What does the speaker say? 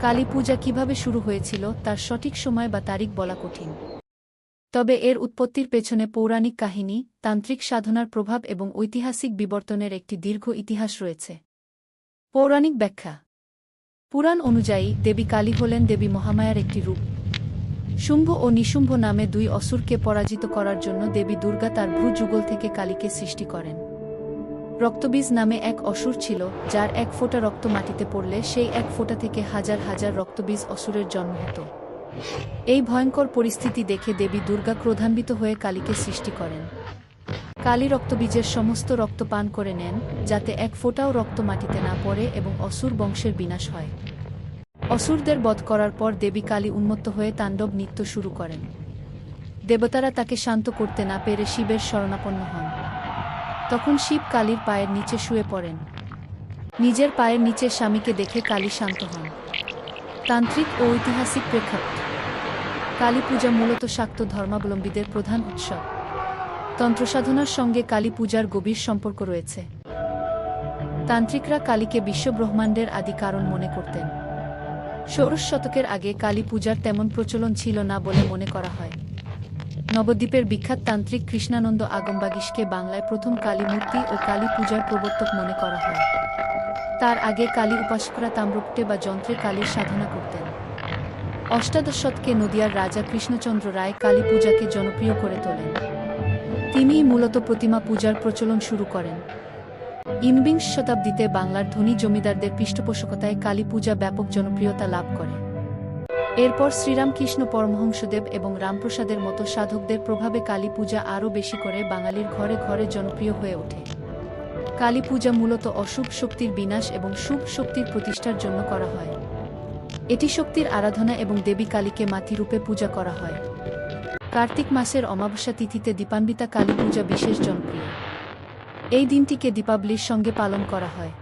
কালী পূজা কীভাবে শুরু হয়েছিল, তার সঠিক সময় বা তারিখ বলা কঠিন। তবে এর উৎপত্তির পেছনে পৌরাণিক কাহিনী, তান্ত্রিক সাধনার প্রভাব এবং ঐতিহাসিক বিবর্তনের একটি দীর্ঘ ইতিহাস রয়েছে। পৌরাণিক ব্যাখ্যা। পুরাণ অনুযায়ী, দেবী কালী হলেন দেবী মহামায়ার একটি রূপ। শুম্ভ ও নিশুম্ভ নামে দুই অসুরকে পরাজিত করার জন্য দেবী দুর্গা তার ভ্রু যুগল থেকে কালীকে সৃষ্টি করেন। রক্তবীজ নামে এক অসুর ছিল, যার এক ফোঁটা রক্ত মাটিতে পড়লে সেই এক ফোঁটা থেকে হাজার হাজার রক্তবীজ অসুরের জন্ম হতো। এই ভয়ঙ্কর পরিস্থিতি দেখে দেবী দুর্গা ক্রোধান্বিত হয়ে কালীকে সৃষ্টি করেন। কালী রক্তবীজের সমস্ত রক্ত পান করে নেন, যাতে এক ফোঁটাও রক্ত মাটিতে না পড়ে এবং অসুর বংশের বিনাশ হয়। অসুরদের বধ করার পর দেবী কালী উন্মত্ত হয়ে তাণ্ডব নৃত্য শুরু করেন। দেবতারা তাকে শান্ত করতে না পেরে শিবের শরণাপন্ন হন। তখন শিব কালীর পায়ের নিচে শুয়ে পড়েন। নিজের পায়ের নিচে স্বামীকে দেখে কালী শান্ত হন। তান্ত্রিক ও ঐতিহাসিক প্রেক্ষাপট। কালী পূজা মূলত শাক্ত ধর্মাবলম্বীদের প্রধান উৎসব। তন্ত্রসাধনার সঙ্গে কালী পূজার গভীর সম্পর্ক রয়েছে। তান্ত্রিকরা কালীকে বিশ্বব্রহ্মাণ্ডের আদি কারণ মনে করতেন। ষোড়শ শতকের আগে কালী পূজার তেমন প্রচলন ছিল না বলে মনে করা হয়। নবদ্বীপের বিখ্যাত তান্ত্রিক কৃষ্ণানন্দ আগমবাগিসকে বাংলায় প্রথম কালী মূর্তি ও কালী পূজার প্রবর্তক মনে করা হয়। তার আগে কালী উপাসকরা তাম্রপটে বা যন্ত্রে কালীর সাধনা করতেন। অষ্টাদশ শতকে নদিয়ার রাজা কৃষ্ণচন্দ্র রায় কালী পূজাকে জনপ্রিয় করে তোলেন। তিনিই মূলত প্রতিমা পূজার প্রচলন শুরু করেন। ইনবিংশ শতাব্দীতে বাংলার ধনী জমিদারদের পৃষ্ঠপোষকতায় কালী পূজা ব্যাপক জনপ্রিয়তা লাভ করে। এরপর শ্রীরামকৃষ্ণ পরমহংসদেব এবং রামপ্রসাদের মতো সাধকদের প্রভাবে কালী পূজা আরও বেশি করে বাঙালির ঘরে ঘরে জনপ্রিয় হয়ে ওঠে। কালী পূজা মূলত অশুভ শক্তির বিনাশ এবং শুভ শক্তির প্রতিষ্ঠার জন্য করা হয়। এটি শক্তির আরাধনা এবং দেবী কালীকে মাতৃরূপে পূজা করা হয়। কার্তিক মাসের অমাবস্যা তিথিতে দীপান্বিতা কালী পূজা বিশেষ জনপ্রিয়। এই দিনটিকে দীপাবলির সঙ্গে পালন করা হয়।